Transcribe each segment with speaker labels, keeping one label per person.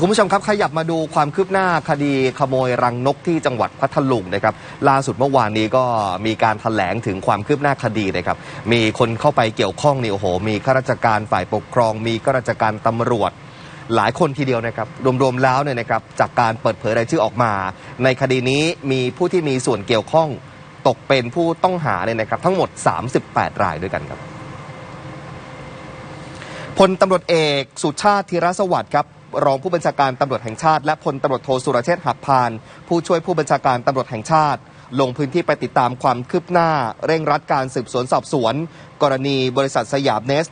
Speaker 1: คุณผู้ชมครับขยับมาดูความคืบหน้าคดีขโมยรังนกที่จังหวัดพัทลุงนะครับล่าสุดเมื่อวานนี้ก็มีการแถลงถึงความคืบหน้าคดีนะครับมีคนเข้าไปเกี่ยวข้องนี่โอ้โห มีข้าราชการฝ่ายปกครอง มีข้าราชการตำรวจหลายคนทีเดียวนะครับ รวมๆแล้วเนี่ยนะครับจากการเปิดเผยรายชื่อออกมา ในคดีนี้มีผู้ที่มีส่วนเกี่ยวข้องตกเป็นผู้ต้องหาเนี่ยนะครับ ทั้งหมด 38 รายด้วยกันครับพลตำรวจเอกสุชาติธีรสวัสดิ์ครับ รองผู้บัญชาการตำรวจแห่งชาติ และพลตำรวจโทสุรเชษฐ์หักพาน ผู้ช่วยผู้บัญชาการตำรวจแห่งชาติ ลงพื้นที่ไปติดตามความคืบหน้า เร่งรัดการสืบสวนสอบสวน กรณีบริษัทสยามเนส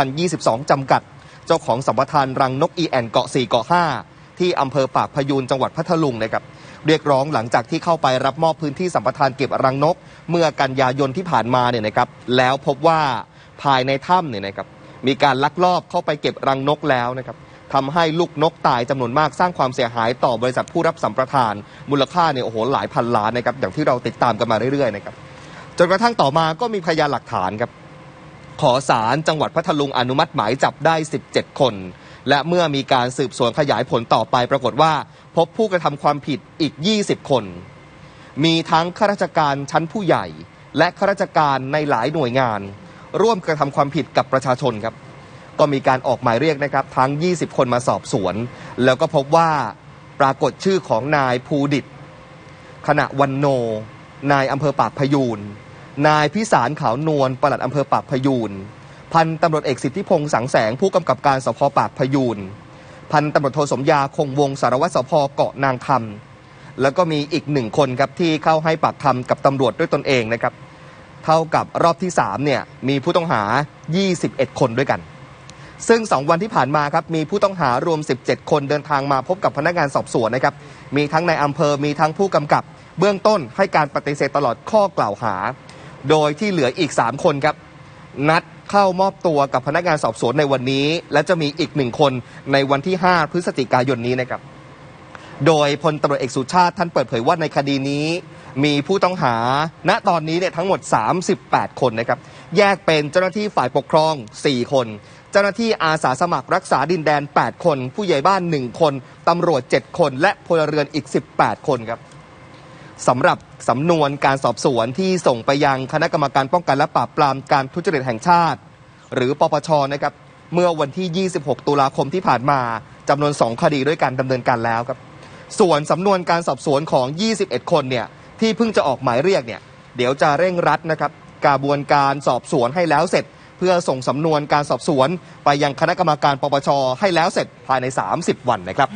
Speaker 1: 2022 จำกัด เจ้าของสัมปทานรังนกอีแอนเกาะ 4 เกาะ 5 ที่อำเภอปากพยูนจังหวัดพัทลุงนะครับเรียกร้องหลังจากที่เข้าไปรับมอบพื้นที่สัมปทานเก็บรังนก เมื่อกันยายนที่ผ่านมาเนี่ยนะครับแล้วพบว่าภายในถ้ำเนี่ยนะครับมีการลักลอบเข้าไปเก็บรังนกแล้วนะครับ ทำให้ลูกนกตายจำนวนมากสร้างความเสียหายต่อบริษัทผู้รับสัมปทาน มูลค่าเนี่ยโอ้โหหลายพันล้านนะครับอย่างที่เราติดตามกันมาเรื่อยๆนะครับจนกระทั่งต่อมาก็มีพยานหลักฐานครับขอสารจังหวัดพัทลุงอนุมัติหมายจับได้ 17 คน และเมื่อมีการสืบสวนขยายผลต่อไปปรากฏว่า พบผู้กระทำความผิดอีก 20 คน มีทั้งข้าราชการชั้นผู้ใหญ่ และข้าราชการในหลายหน่วยงาน ร่วมกระทำความผิดกับประชาชนครับ ก็มีการออกหมายเรียกนะครับทั้ง 20 คนมาสอบสวน แล้วก็พบว่าปรากฏชื่อของนายภูดิตขณะวันโน นายอำเภอปากพยูนนายพิสารขาวนวลปลัดอำเภอปากพยูนพันตำรวจเอกสิทธิพงษ์สังแสงผู้กำกับการสพปากพยูนพันตำรวจโทสมยาคงวงสารวัตรสพเกาะนางคำแล้วก็มีอีกหนึ่งคนครับที่เข้าให้ปากคำกับตำรวจด้วยตนเองนะครับ เท่ากับรอบที่3เนี่ยมีผู้ต้องหา 21 คนด้วยกัน ซึ่ง 2 วันที่ผ่านมาครับมีผู้ต้องหารวม 17 คนเดินทางมาพบกับพนักงานสอบสวนนะครับมีทั้งในอำเภอมีทั้งผู้กำกับ เบื้องต้นให้การปฏิเสธตลอดข้อกล่าวหา โดยที่เหลืออีก 3 คนครับ นัดเข้ามอบตัวกับพนักงานสอบสวนในวันนี้ และจะมีอีกหนึ่งคนในวันที่ 5 พฤศจิกายนนี้นะครับ โดยพลตำรวจเอกสุชาติท่านเปิดเผยว่าในคดีนี้ มีผู้ต้องหา ณ ตอนนี้เนี่ยทั้งหมด 38 คนนะครับ แยกเป็นเจ้าหน้าที่ฝ่ายปกครอง 4 คน เจ้าหน้าที่อาสาสมัครรักษาดินแดน 8 คน ผู้ใหญ่บ้าน 1 คน ตำรวจ 7 คน และพลเรือนอีก 18 คนครับสำหรับสำนวนการสอบสวนที่ส่งไปยังคณะกรรมการป้องกันและปราบปรามการทุจริตแห่งชาติ หรือปปชนะครับเมื่อวันที่ 26 ตุลาคมที่ผ่านมาจำนวน 2 คดีด้วยการดำเนินการแล้วครับ ส่วนสำนวนการสอบสวนของ 21 คนเนี่ย ที่เพิ่งจะออกหมายเรียกเนี่ยเดี๋ยวจะเร่งรัดนะครับกระบวนการสอบสวนให้แล้วเสร็จ เพื่อส่งสำนวนการสอบสวน ไปยังคณะกรรมการปปชให้แล้วเสร็จภายใน 30 วันนะครับ